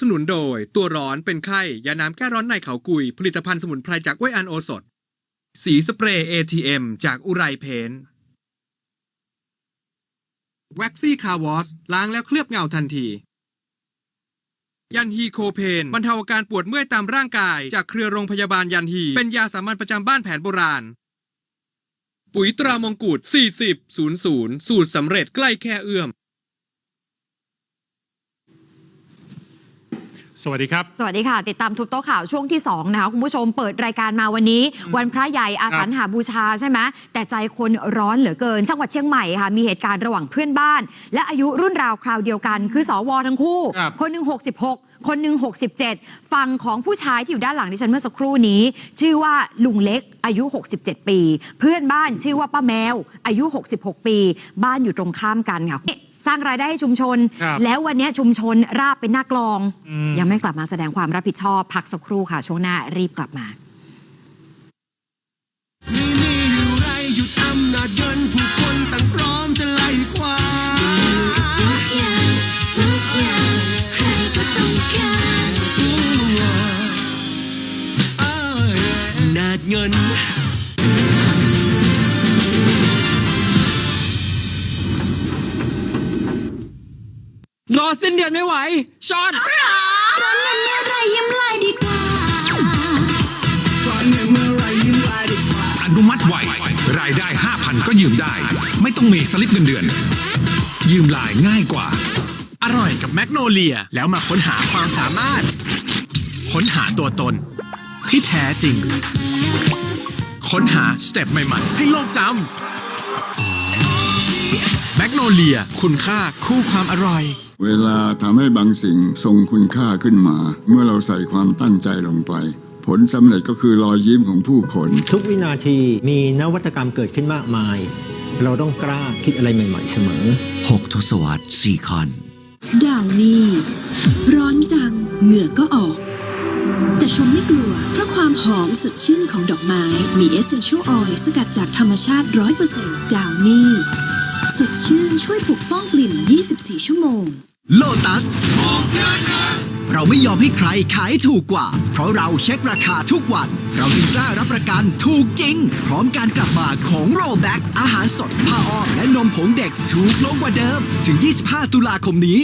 สนุนโดย ตัวร้อนเป็นไข้ ยาน้ำแก้ร้อนในเขากุย ผลิตภัณฑ์สมุนไพรจากอ้วยอันโอสถ สีสเปรย์ ATM จากอุไรเพนแว็กซี่คาร์วอสล้างแล้วเคลือบเงาทันที ยันฮีโคเพนบรรเทาอาการปวดเมื่อยตามร่างกาย จากเครือโรงพยาบาลยันฮี เป็นยาสามัญประจำบ้านแผนโบราณ ปุ๋ยตรามงกุฎ40 00 สูตรสำเร็จใกล้แค่เอื้อม สวัสดีครับ สวัสดีค่ะ ติดตามทุบโต๊ะข่าวช่วงที่2นะคะคุณผู้ชมเปิดรายการมาวันนี้ วันพระใหญ่อาสันหาบูชาใช่ไหมแต่ใจคนร้อนเหลือเกินจังหวัดเชียงใหม่ค่ะ มีเหตุการณ์ระหว่างเพื่อนบ้าน และอายุรุ่นราวคราวเดียวกัน คือสวทั้งคู่ ครับ คนหนึ่ง66 คนหนึ่ง67 ฝั่งของผู้ชายที่อยู่ด้านหลังที่ฉันเมื่อสักครู่นี้ ชื่อว่าลุงเล็กอายุ 67 ปี เพื่อนบ้านชื่อว่าป้าแมว อายุ 66 ปี บ้านอยู่ตรงข้ามกันค่ะ สร้างรายได้ให้ชุมชน ครับแล้ววันนี้ชุมชนราบเป็นหน้ากลอง อืม ยังไม่กลับมาแสดงความรับผิดชอบ พักสักครู่ค่ะ ช่วงหน้ารีบกลับมา อสิ้นเดือนไม่ไหวช็อตร้อนเงินเมื่อไรยิ้มไหลดีกว่าก่อนเงินเมื่อไรยิ้มลายดีกว่า อนุมัติไวรายได้ 5,000 ก็ยืมได้ ไม่ต้องมีสลิปเงินเดือน ยืมลายง่ายกว่า อร่อยกับแมกโนเลีย แล้วมาค้นหาความสามารถ ค้นหาตัวตน ที่แท้จริง ค้นหาสเต็ปใหม่ๆ ให้โลกจำแมกโนเลีย คุณค่าคู่ความอร่อย เวลาทำให้บางสิ่งทรงคุณค่าขึ้นมา เมื่อเราใส่ความตั้งใจลงไป ผลสำเร็จก็คือรอยยิ้มของผู้คน ทุกวินาทีมีนวัตกรรมเกิดขึ้นมากมาย เราต้องกล้าคิดอะไรใหม่ๆเสมอ 6 ทศวรรษซีคอนดาวนี่ร้อนจังเหงื่อก็ออก แต่ชมไม่กลัว เพราะความหอมสดชื่นของดอกไม้ มีเอเซนเชียลออยล์สกัดจากธรรมชาติ 100%ดาวนี่สดชื่นช่วยปกป้องกลิ่น 24 ชั่วโมง โลตัสเราไม่ยอมให้ใครขายถูกกว่า เพราะเราเช็คราคาทุกวัน เราจึงกล้ารับประกันถูกจริง พร้อมการกลับมาของโรแบ็กอาหารสดผ้าอ้อมและนมผงเด็กถูกลงกว่าเดิม ถึง 25 ตุลาคมนี้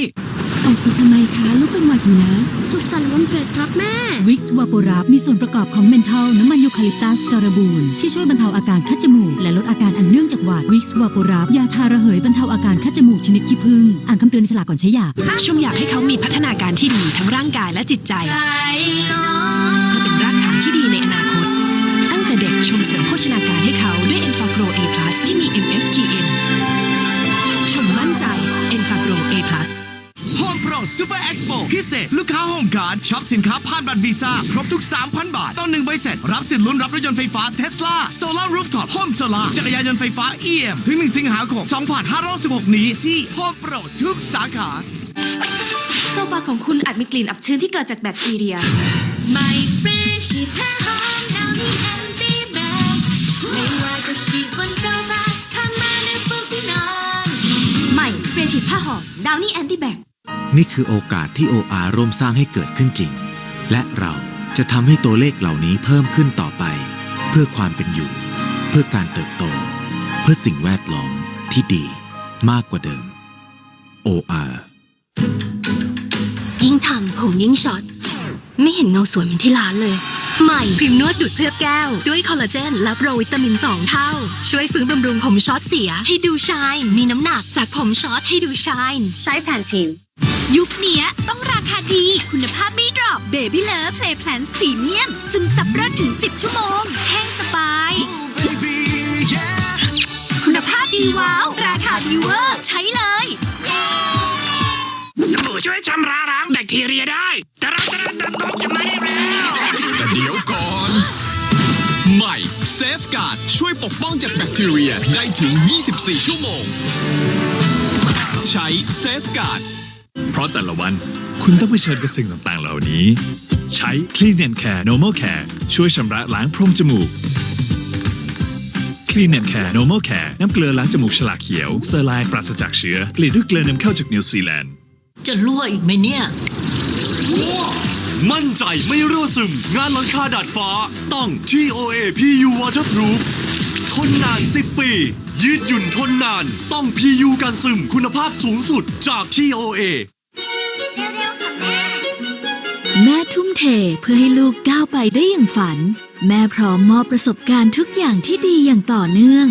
ออกไปทำไมคะ ลูกเป็นหวัดอยู่นะ สุขสันต์วันเกิดครับแม่ วิกซ์วาโปรับมีส่วนประกอบของเมนทอลน้ำมันยูคาลิปตัสการบูนที่ช่วยบรรเทาอาการคัดจมูก และลดอาการอันเนื่องจากหวัดวิกซ์วาโปรับยาทาระเหยบรรเทาอาการคัดจมูกชนิดขี้ผึ้งอ่านคำเตือนในฉลากก่อนใช้ยาชมอยากให้เขามีพัฒนาการที่ดีทั้งร่างกายและจิตใจเพื่อเป็นรากฐานที่ดีในอนาคต ตั้งแต่เด็กชมเสริมโภชนาการให้เขาด้วย e n f a g r o A+ ที่มี MFGN ชมมั่นใจ e n f a g r o A+ Home Pro Super Expo พิเศษ ลูกค้าโฮมการ์ดช็อปสินค้าผ่านบัตรวีซ่าครบทุก 3,000 บาทต้องหนึ่งใบเสร็จ รับสิทธิ์ลุ้นรับรถยนต์ไฟฟ้า Tesla Solar Rooftop Home Solar จักรยานยนต์ไฟฟ้า EM ถึง 1 สิงหาคม 2516 นี้ที่ Home Pro ทุกสาขาโซฟาของคุณอาจมีกลิ่นอับชื้นที่เกิดจากแบคทีเรียไม่สเปรย์ฉีดผ้าหอมดาวนี่แอนตี้แบคไม่ว่าจะฉีดบนโซฟาข้างมาในฟูกที่นอนใหม่สเปรย์ฉีดผ้าหอมดาวนี่แอนตี้แบค นี่คือโอกาสที่ OR ร่วมสร้างให้เกิดขึ้นจริง และเราจะทำให้ตัวเลขเหล่านี้เพิ่มขึ้นต่อไป เพื่อความเป็นอยู่ เพื่อการเติบโต เพื่อสิ่งแวดล้อมที่ดีมากกว่าเดิม OR ยิ่งทำผมยิ่งช็อต ไม่เห็นเงาสวยเหมือนที่ร้านเลย ใหม่ครีมนวดดูดเคลือบแก้ว ด้วยคอลลาเจนและโปรวิตามิน 2 เท่า ช่วยฟื้นบำรุงผมช็อตเสีย ให้ดูชาย มีน้ำหนักจากผมช็อตให้ดูชาย ใช้แพนทีน ยุคเนี้ยต้องราคาดีคุณภาพไม่ดรอป Baby Love Play Plans Premium ซึมซับรัดถึง 10 ชั่วโมง แห้งสบาย baby yeah คุณภาพดีว้าว ราคาดีเวอร์ ใช้เลยสบู่ช่วยชำระล้างแบคทีเรียได้ แต่เราจะดันตกจะไม่ได้แล้วแต่เดี๋ยวก่อน ใหม่ Safeguard ช่วยปกป้องจากแบคทีเรียได้ถึง 24 ชั่วโมง ใช้ Safeguard เพราะแต่ละวันคุณต้องเผชิญกับสิ่งต่างๆ เหล่านี้ ใช้ Clean and Care Normal Care ช่วยชำระล้างโพรงจมูก Clean and Care Normal Care น้ำเกลือล้างจมูกฉลากเขียวเซอร์ไลน์ปราศจากเชื้อผลิตด้วยเกลือนำเข้าจากนิวซีแลนด์ จะรั่วอีกไหมเนี่ย มั่นใจไม่รั่วซึม งานหลังคาดาดฟ้า ต้อง TOA PU Waterproof ทนนาน 10 ปี ยืดหยุ่นทนนาน ต้อง PU กันซึมคุณภาพสูงสุดจาก TOA แม่ทุ่มเทเพื่อให้ลูกก้าวไปได้อย่างฝัน แม่พร้อมมอบประสบการณ์ทุกอย่างที่ดีอย่างต่อเนื่อง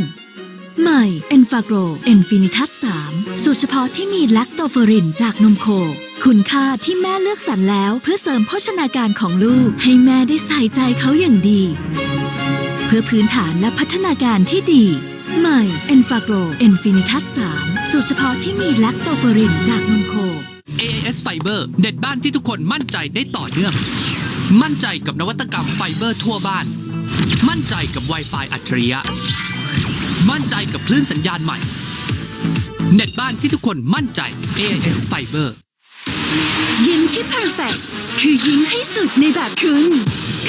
ใหม่ e n f a g r o e n f i n i t u s 3สูตรเฉพาะที่มีแลคโตเฟอรินจากนมโค คุณค่าที่แม่เลือกสรรแล้วเพื่อเสริมโภชนาการของลูก ให้แม่ได้ใส่ใจเขาอย่างดี เพื่อพื้นฐานและพัฒนาการที่ดี ใหม่ e n f a g r o e n f i n i t u s 3สูตรเฉพาะที่มีแลคโตเฟอรินจากนมโค AIS Fiber เด็ดบ้านที่ทุกคนมั่นใจได้ต่อเนื่อง มั่นใจกับนวัตกรรมไฟเบอร์ทั่วบ้าน มั่นใจกับ Wi-Fi อัจฉริยะ มั่นใจกับคลื่นสัญญาณใหม่ เน็ตบ้านที่ทุกคนมั่นใจ AIS Fiber ยิ้มที่ perfect คือยิ้มให้สุดในแบบคุณ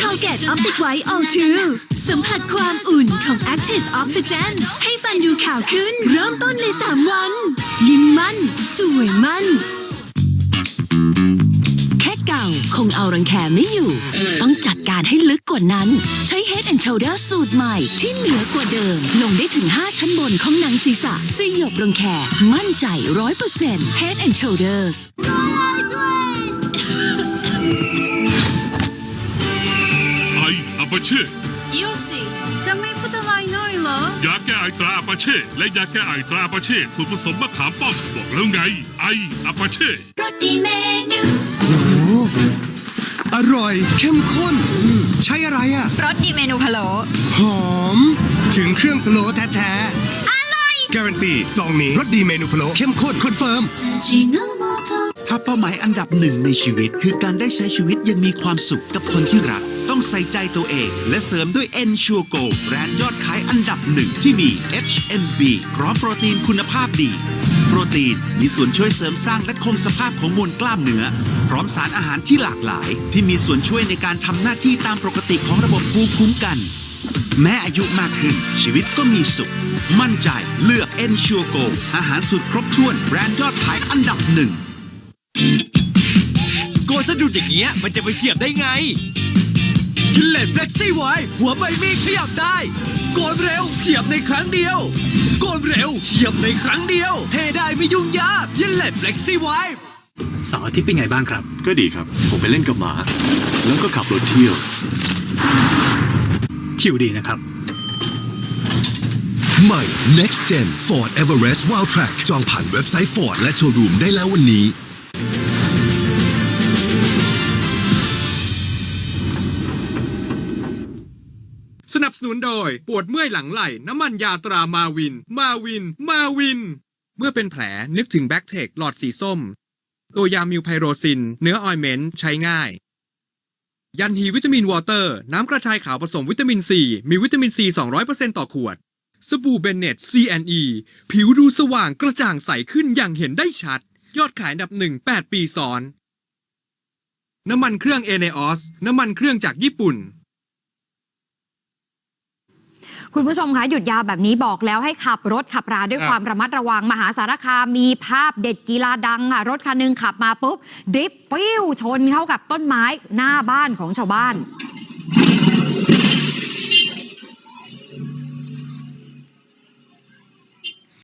Colgate Optic White All 2สัมผัสความอุ่นของ Active Oxygen ให้ฟันดูขาวขึ้น เริ่มต้นใน 3 วัน ยิ้มมั่น สวยมั่น แค่เก่าคงเอารังแคไม่อยู่ ต้องจัดการให้ลึกกว่านั้น ใช้ Head and Shoulder สูตรใหม่ที่เหนือกว่าเดิม ลงได้ถึง 5 ชั้นบนของหนังศีรษะสยบรังแคมั่นใจ 100% Head and Shoulders ปาเช่ยูสิจะไม่พูดอะไรหน่อยเหรอ ยาแก้ไอตราอาปาเช่และยาแก้ไอตราอาปาเช่สูตรผสมมะขามป้อมบอกแล้วไง ไออาปาเช่รสดีเมนูอร่อย เข้มข้น ใช้อะไรอะรสดีเมนูพะโล้หอม ถึงเครื่องพะโล้แท้ๆ อร่อย การันตีซองนี้รสดีเมนูพะโล้เข้มข้นคอนเฟิร์มถ้าเป้าหมายอันดับหนึ่งในชีวิต คือการได้ใช้ชีวิตอยังมีความสุขกับคนที่รัก ต้องใส่ใจตัวเอง และเสริมด้วย Ensure Go แบรนด์ยอดขายอันดับหนึ่งที่มี HMB พร้อมโปรตีนคุณภาพดี โปรตีนมีส่วนช่วยเสริมสร้างและคงสภาพของมวลกล้ามเนื้อ พร้อมสารอาหารที่หลากหลาย ที่มีส่วนช่วยในการทำหน้าที่ตามปกติของระบบภูมิคุ้มกัน แม้อายุมากขึ้น ชีวิตก็มีสุข มั่นใจเลือก Ensure Go อาหารสูตรครบถ้วนแบรนด์ยอดขายอันดับหนึ่งโกสะดุดอย่างเงี้ยมันจะไปเฉียบได้ไง คินเลนเฟล็กซี่ไวหัวใบมีดขยับได้โกนเร็วเฉียบในครั้งเดียวโกนเร็วเฉียบในครั้งเดียว เทได้ไม่ยุ่งยากยินเลนเฟล็กซี่ไวเสาร์อาทิตย์เป็นไงบ้างครับ ก็ดีครับ ผมไปเล่นกับหมา แล้วก็ขับรถเที่ยว ชิวดีนะครับ ใหม่ Next Gen Ford Everest Wild Track จองผ่านเว็บไซต์ Ford และโชว์รูมได้แล้ววันนี้ สนับสนุนโดย ปวดเมื่อยหลังไหล่น้ำมันยาตรามาวิน มาวิน มาวิน เมื่อเป็นแผลนึกถึงแบ็กเทคหลอดสีส้ม ตัวยามิวไพโรซิน เนื้อออยเมนต์ใช้ง่าย ยันฮีวิตามินวอเตอร์ น้ำกระชายขาวผสมวิตามินซี มีวิตามินซี200%ต่อขวด สบู่เบนเน็ต CNE ผิวดูสว่างกระจ่างใสขึ้นอย่างเห็นได้ชัด ยอดขายอันดับหนึ่ง8ปีซ้อน น้ำมันเครื่องเอเนออสน้ำมันเครื่องจากญี่ปุ่น คุณผู้ชมคะหยุดยาวแบบนี้บอกแล้วให้ขับรถขับราด้วยครับความระมัดระวังมหาสารคามมีภาพเด็ดกีฬาดังค่ะรถคันหนึงขับมาปุ๊บดริฟต์ฟิวชนเข้ากับต้นไม้หน้าบ้านของชาวบ้าน